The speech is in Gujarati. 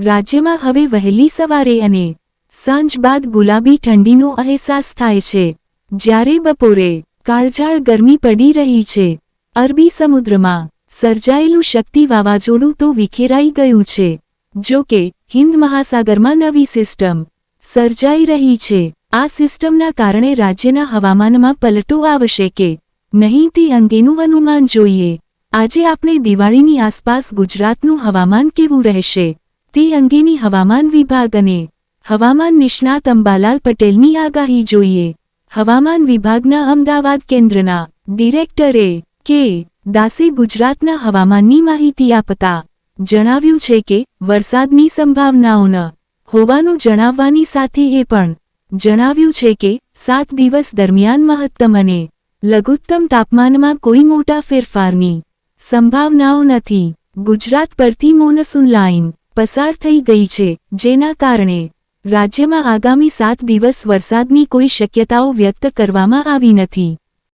રાજ્યમાં હવે વહેલી સવારે અને સાંજ બાદ ગુલાબી ઠંડીનો અહેસાસ થાય છે. જ્યારે બપોરે કાળઝાળ ગરમી પડી રહી છે, અરબી સમુદ્રમાં સર્જાયેલું શક્તિ વાવાઝોડું તો વિખેરાઈ ગયું છે. જો કે હિન્દ મહાસાગરમાં નવી સિસ્ટમ સર્જાઈ રહી છે. આ સિસ્ટમના કારણે રાજ્યના હવામાનમાં પલટો આવશે કે નહીં તે અંગેનું અનુમાન જોઈએ. આજે આપણે દિવાળીની આસપાસ ગુજરાતનું હવામાન કેવું રહેશે? તે અંગેની હવામાન વિભાગ અને હવામાન નિષ્ણાત અંબાલાલ પટેલની આગાહી જોઈએ. હવામાન વિભાગના અમદાવાદ કેન્દ્રના ડિરેક્ટરે કે દાસે ગુજરાતના હવામાનની માહિતી આપતા જણાવ્યું છે કે વરસાદની સંભાવનાઓ ન હોવાનું જણાવવાની સાથે એ પણ જણાવ્યું છે કે સાત દિવસ દરમિયાન મહત્તમ અને લઘુત્તમ તાપમાનમાં કોઈ મોટા ફેરફારની સંભાવનાઓ નથી. ગુજરાત પરથી મોનસૂન લાઇન પસાર થઈ ગઈ છે, જેના કારણે રાજ્યમાં આગામી સાત દિવસ વરસાદની કોઈ શક્યતાઓ વ્યક્ત કરવામાં આવી નથી.